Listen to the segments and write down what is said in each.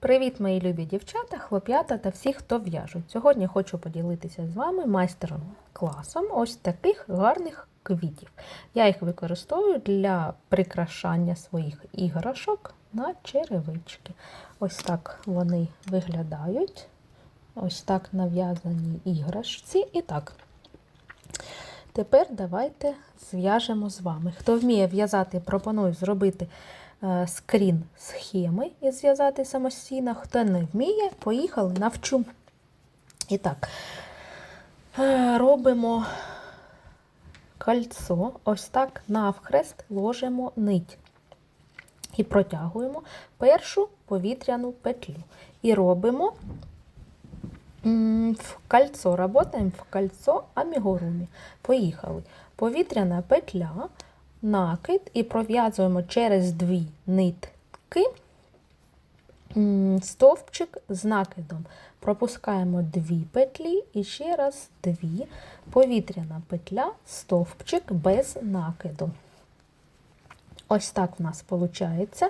Привіт, мої любі дівчата, хлоп'ята та всі, хто в'яжуть. Сьогодні хочу поділитися з вами майстером класом ось таких гарних квітів. Я їх використовую для прикрашання своїх іграшок на черевички. Ось так вони виглядають. Ось так нав'язані іграшці. І так. Тепер давайте зв'яжемо з вами. Хто вміє в'язати, пропоную зробити скрін схеми і зв'язати самостійно. Хто не вміє, поїхали, навчу. І так, е, робимо кольцо, ось так навхрест ложимо нить. І протягуємо першу повітряну петлю. І робимо в кольцо, работаємо в кольцо амігуруми. Поїхали. Повітряна петля, накид і пров'язуємо через дві нитки стовпчик з накидом. Пропускаємо дві петлі і ще раз дві. Повітряна петля, стовпчик без накиду. Ось так в нас виходить.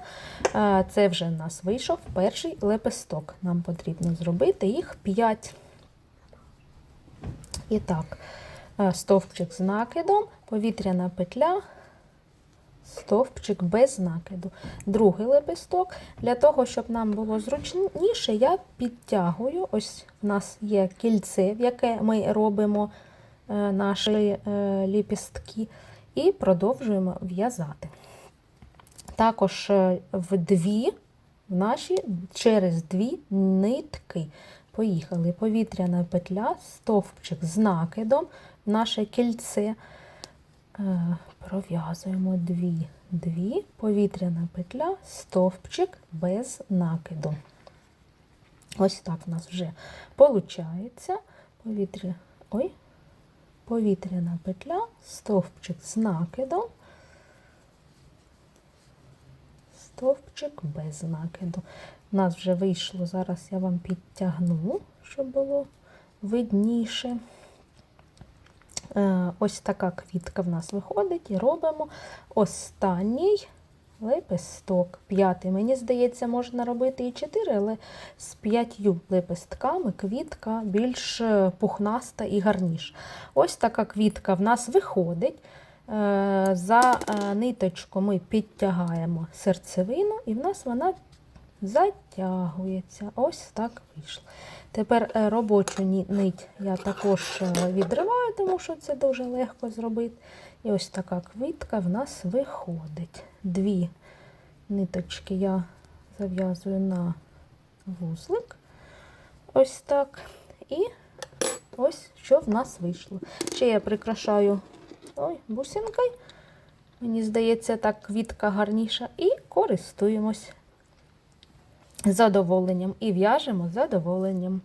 Це вже в нас вийшов перший лепесток. Нам потрібно зробити їх 5. І так, е, стовпчик з накидом, повітряна петля, стовпчик без накиду. Другий лепесток. Для того, щоб нам було зручніше, я підтягую. Ось в нас є кільце, в яке ми робимо е, наші е, ліпістки, і продовжуємо в'язати. Також е, в дві, в наші через дві нитки. Поїхали. Повітряна петля, стовпчик з накидом, наше кільце. Е, Пров'язуємо дві, дві, повітряна петля, стовпчик без накиду. Ось так в нас вже виходить. Повітря... Ой, повітряна петля, стовпчик з накидом. стовпчик без накиду. У нас вже вийшло, зараз я вам підтягну, щоб було видніше. Е, Ось така квітка в нас виходить, і робимо останній лепесток. П'ятий. Мені здається, можна робити і чотири, але з п'ятью лепестками квітка більш пухнаста і гарніша. Ось така квітка в нас виходить. Е, за е, ниточку ми підтягаємо серцевину, і в нас вона затягується. Ось так вийшло. Тепер е, робочу нить я також відриваю, тому що це дуже легко зробити. І ось така квітка в нас виходить. Дві ниточки я зав'язую на вузлик. Ось так. І ось що в нас вийшло. Ще я прикрашаю ой, бусинкою. Мені здається, так квітка гарніша. І користуємось задоволенням. І в'яжемо задоволенням.